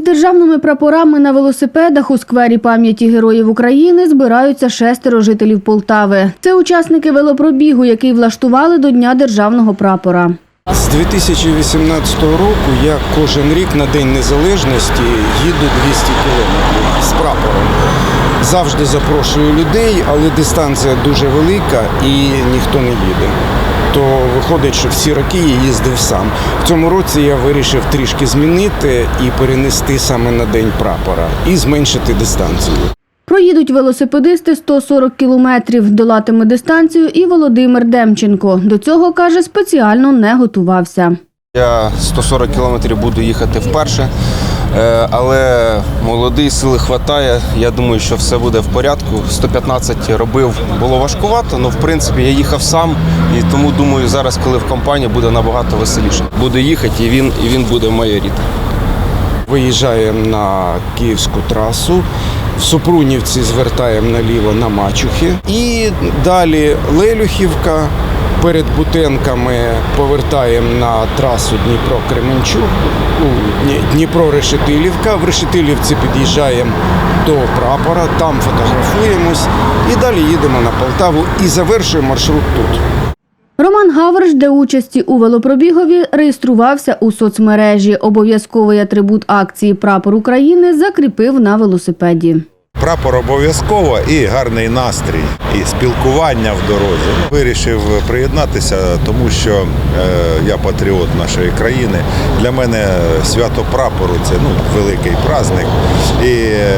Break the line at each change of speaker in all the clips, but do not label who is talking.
Із державними прапорами на велосипедах у сквері пам'яті Героїв України збираються шестеро жителів Полтави. Це учасники велопробігу, який влаштували до Дня державного прапора.
З 2018 року я кожен рік на День Незалежності їду 200 кілометрів з прапором. Завжди запрошую людей, але дистанція дуже велика і ніхто не їде. То виходить, що всі роки я їздив сам. В цьому році я вирішив трішки змінити і перенести саме на День прапора і зменшити дистанцію.
Проїдуть велосипедисти 140 кілометрів, долатиме дистанцію і Володимир Демченко. До цього, каже, спеціально не готувався.
Я 140 кілометрів буду їхати вперше, але молодий, сили хватає. Я думаю, що все буде в порядку. 115 робив, було важкувато, але в принципі я їхав сам і тому думаю, зараз, коли в компанії, буде набагато веселіше. Буду їхати, і він, і він буде майоріти.
Виїжджаємо на київську трасу. В Супрунівці звертаємо наліво на Мачухи. І далі Лелюхівка. Перед Бутенками повертаємо на трасу Дніпро-Кременчук, ну, Дні- Дніпро-Решетилівка. В Решетилівці під'їжджаємо до прапора, там фотографуємось і далі їдемо на Полтаву і завершуємо маршрут тут.
Роман Гавриш, де участі у велопробігові, реєструвався у соцмережі. Обов'язковий атрибут акції Прапор України закріпив на велосипеді.
Прапор обов'язково і гарний настрій, і спілкування в дорозі. Вирішив приєднатися, тому що е, я патріот нашої країни. Для мене свято прапору це ну, великий праздник. І е,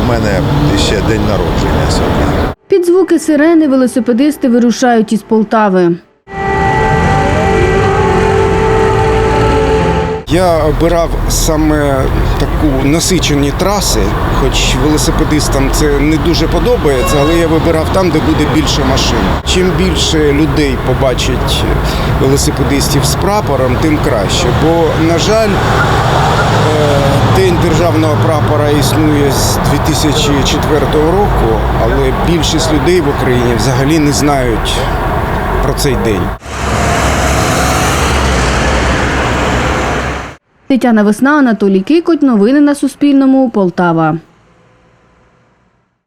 у мене ще день народження сьогодні.
Під звуки сирени велосипедисти вирушають із Полтави.
Я обирав саме таку насичені траси, хоч велосипедистам це не дуже подобається, але я вибирав там, де буде більше машин. Чим більше людей побачить велосипедистів з прапором, тим краще. Бо, на жаль, е, День державного прапора існує з 2004 року, але більшість людей в Україні взагалі не знають про цей день.
Тетяна Весна, Анатолій Кикоть. Новини на Суспільному. Полтава.